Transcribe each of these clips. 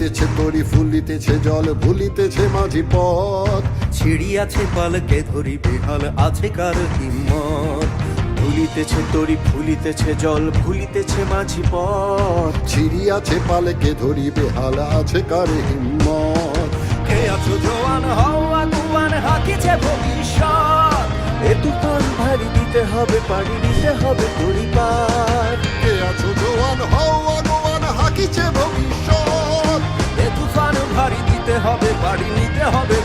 ফুলিতেছে তরি ফুলিতেছে জল ভুলিতেছে মাঝি পথ। ছিড়িয়াছে পালকে ধরি বেহাল আছে কার হিম্মত? ভুলিতেছে তরি ফুলিতেছে জল ভুলিতেছে মাঝি পথ। ছিড়িয়াছে পালকে ধরি বেহাল আছে কার হিম্মত? কে আছো জোয়ান হও আগুয়ান হাকিছে ভবিষ্যৎ? এ তুফান ভারী দিতে হবে পাড়ি দিতে হবে তরি পার। কে আছো জোয়ান হও আগুয়ান হাকিছে ভবিষ্যৎ? হবে বাড়ি নিতে হবে।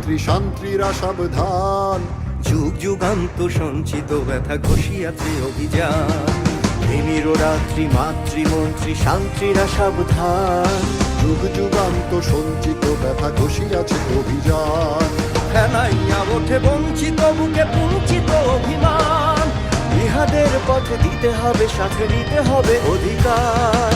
মাতৃমন্ত্রী শান্ত্রীরা সাবধান। যুগ যুগান্ত সঞ্চিত ব্যথা ঘষিয়াছে অভিযান। প্রেমীর রাত্রি মাতৃমন্ত্রী শান্তিরা সাবধান। যুগ যুগান্ত সঞ্চিত ব্যথা ঘষিয়াছে অভিযান। ফেলাইয়া ওঠে বঞ্চিত বুকে পুঞ্চিত অভিমান। ইহাদের পথে দিতে হবে সাথে নিতে হবে অধিকার।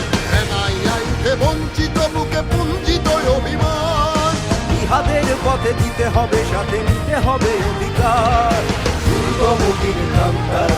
পথে দিতে হবে সাথে নিতে হবে অধিকার। দুর্গমুখীর কান্তার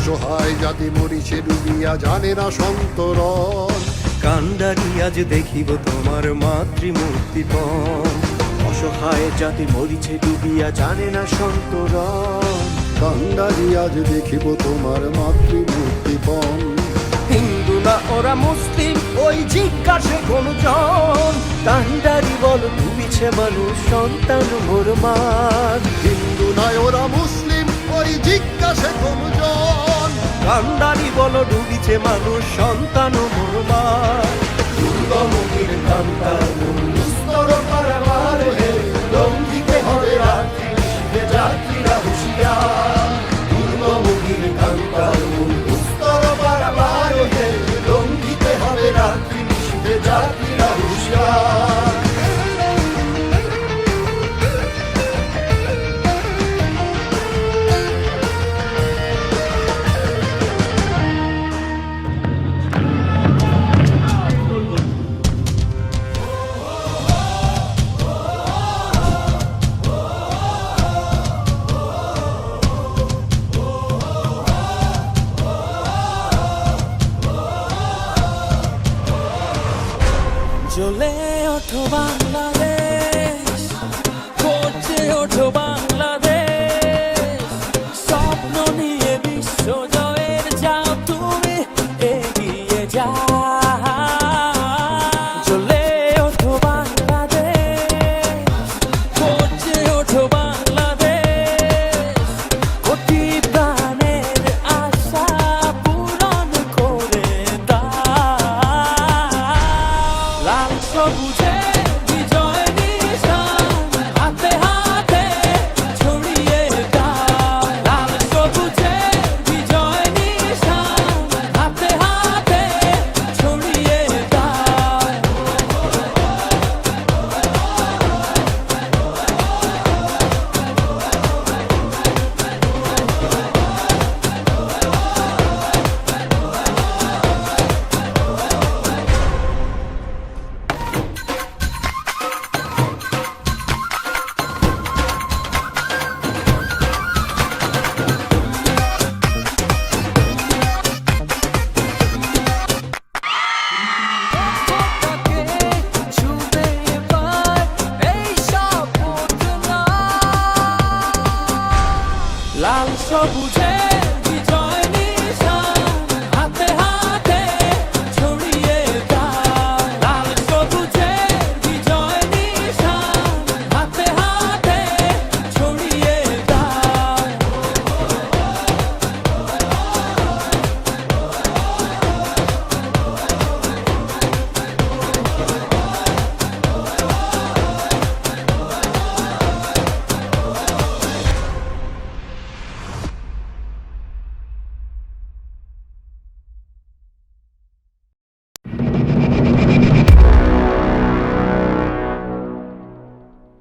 অসহায় জাতি মরিছে ডুবিয়া জানে না সন্তরণ। কান্ডারি আজ দেখিব তোমার মাতৃমূর্তিপণ অসহায় জাতি মরিছে ডুবিয়া জানে না সন্তরণ। কান্দারি আজ দেখিব তোমার মাতৃমূর্তিপণ হিন্দু না ওরা মুসলিম ওই জিজ্ঞাসে কোন জন। কান্ডারি বল ডুবিছে মানুষ সন্তান মোর হিন্দু নয় ওরা মুসলিম ওই জিজ্ঞাসে কোনজন কান্দারি বল ডুবিছে মানুষ সন্তান মোর মার দুর্গমুখীর কান্তার ওঠো